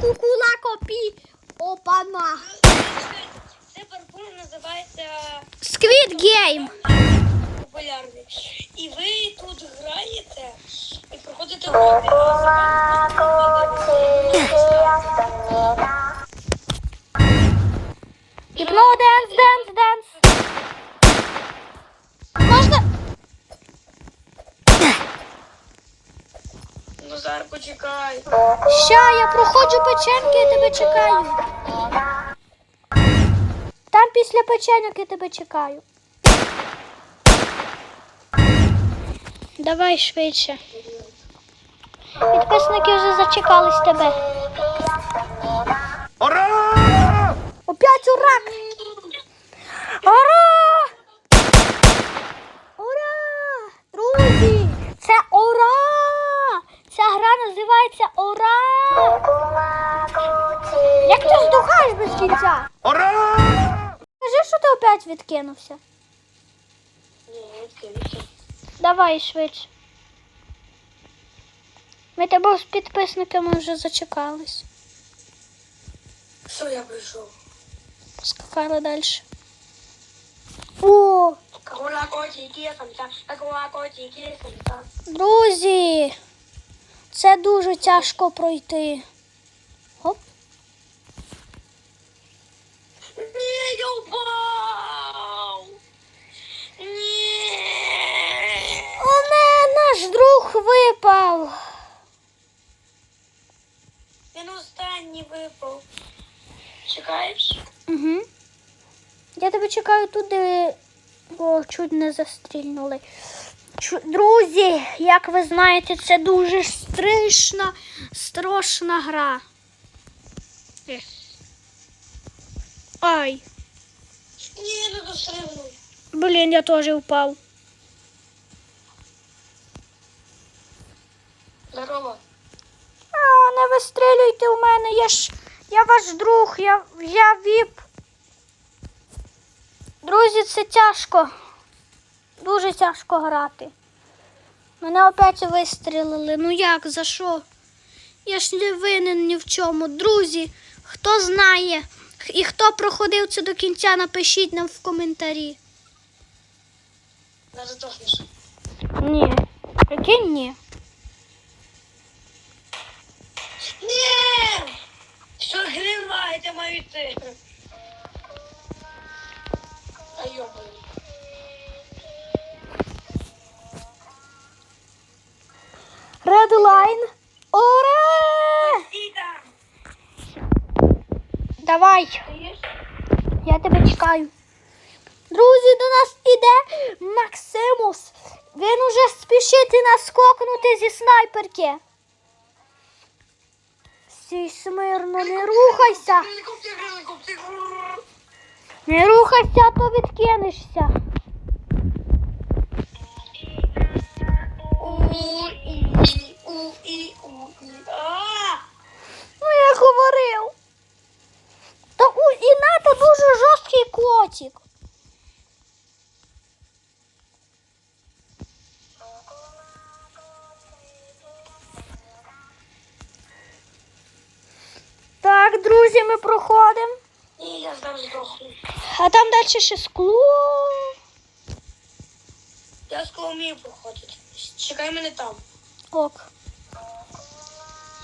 кукула копі. Опана. Це паркур називається Squid Game. популярний. І ви тут граєте і проходите почекай. Ща, я проходжу печеньки і тебе чекаю. Там після печеньок я тебе чекаю. Давай швидше. Підписники вже зачекались тебе. Ура! Опять урак! Ура! Ура! Друзі! Це ура! Ця гра називається Ура! Як ти кінця? Ура! Скажи, що ти опять відкинувся. Ні, відкинься. Давай швидше. Ми тебе з підписниками вже зачекались. Що я прийшов? Скакали далі. О, друзі! Це дуже тяжко пройти. Оп. Ні, я упав! Ні! О, не, наш друг випав. Він останній випав. Чекаєш? Угу. Я тебе чекаю туди. О, чуть не застрільнули. Чу- Друзі, як ви знаєте, це дуже страшна, страшна гра. Е. Ай, Ні, не дострибнув. блін, я теж впав. Мене, я ж я ваш друг, я, я віп. Друзі, це тяжко. Дуже тяжко грати. Мене опять вистрілили. Ну як, за що? Я ж не винен ні в чому. Друзі, хто знає і хто проходив це до кінця, напишіть нам в коментарі. Не. Ні. Прикинь, ні. Ні! Гримаєте мою йти? А йобаний. Редлайн. Ура! Давай. Я тебе чекаю. Друзі, до нас іде Максимус. Він уже спішить наскокнути зі снайперки. Стій смирно, не рухайся. Не рухайся, а то відкинешся. Ну, я говорив. Та у Іната дуже жорсткий котик. Друзі, ми проходимо. Ні, я зараз здохну. А там далі ще скло. Я скоро вмію проходити. Чекай мене там. Ок.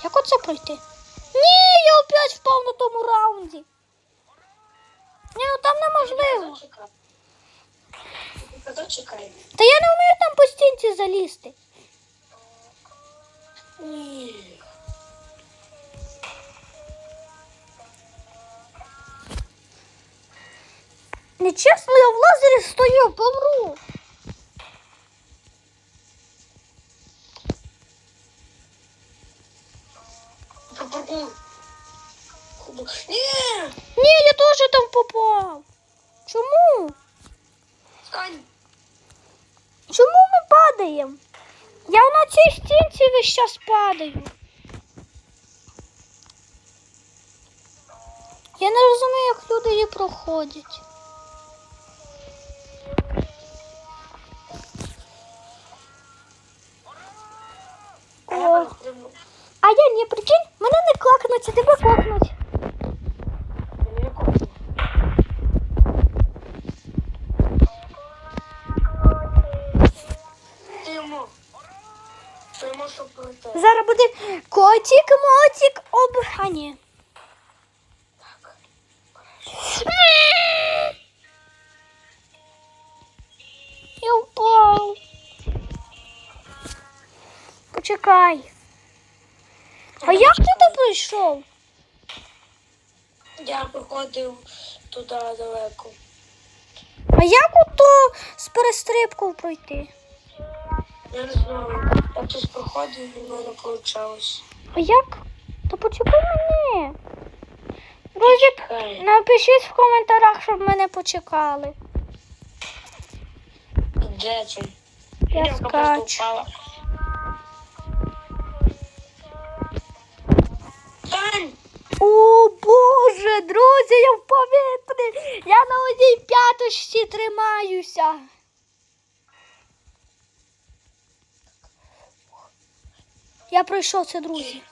Як оце пройти? Ні, я опять впав на тому раунді. Ні, ну там неможливо. Та я не вмію там по стінці залізти. Ні. Нечесно, я в лазері стою, помру. Паркур. Ні! Ні, я теж там попав. Чому? Стань. Чому ми падаємо? Я на цій стінці весь час падаю. Я не розумію, як люди її проходять. Буде котик, мотик, об. А ні. Я впав. Почекай. А як ти там прийшов? Я проходив туди далеко. А як ото з перестрибкою пройти? Я не знаю. Я тут проходив і в мене вийшло. А як? Та почекай мене. Друзі, Чекай. напишіть в коментарях, щоб мене почекали. Де це? Я Дівка скачу. впала. Тань! О Боже, друзі, я в повітрі. Я на одній п'яточці тримаюся. Я пройшов це, друзі.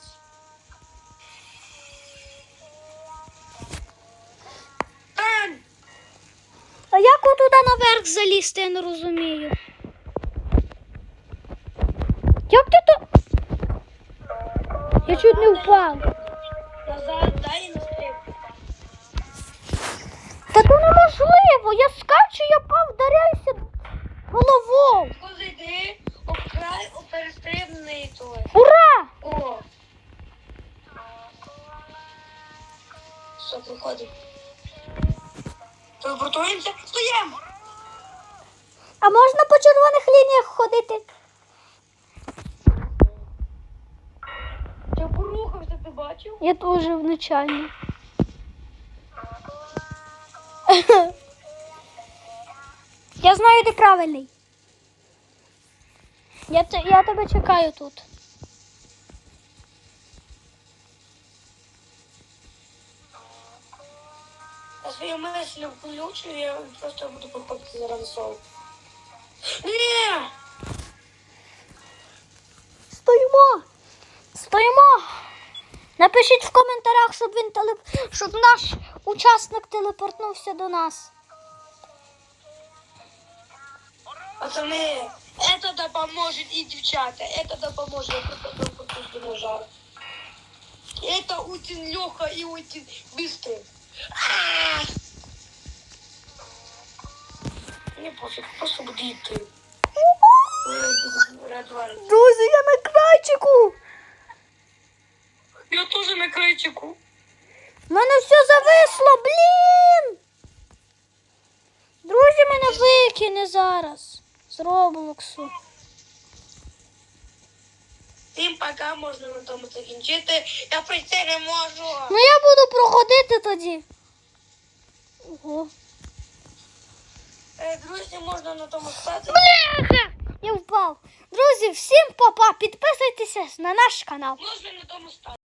А як отуда наверх залізти, я не розумію. Як ти то? Я чуть не впав. Та то неможливо. Я скачу, я пав, вдаряюся головою. Обкрай, перестрибний той. Ура! О! Все, проходимо. Телепортуємося? Стоїмо! А можна по червоних лініях ходити? Ти порухався, ти бачив? Я теж внучально. Я знаю, де правильний. Я, я тебе чекаю тут. Я свої мислі включу, я просто буду проходити заради соло. Ні! Стоїмо! Стоїмо! Напишіть в коментарях, щоб він телеп... щоб наш учасник телепортнувся до нас. Пацаны, это да поможет и девчата, это да поможет, я просто телепортуюсь до ножа. Это очень легко и очень быстро. А! Мне пофиг, просто буду идти. Друзі, я на крайчику! Я тоже на крайчику. У мене все зависло, блін! Друзі, мене викине зараз з Роблоксу. Всім пока можна на тому закінчити. Я прийти не можу. Ну я буду проходити тоді. Ого. Е, Друзі, можна на тому стати. Бляха! Я впав. Друзі, всім папа, підписуйтеся на наш канал. Можна на тому стати.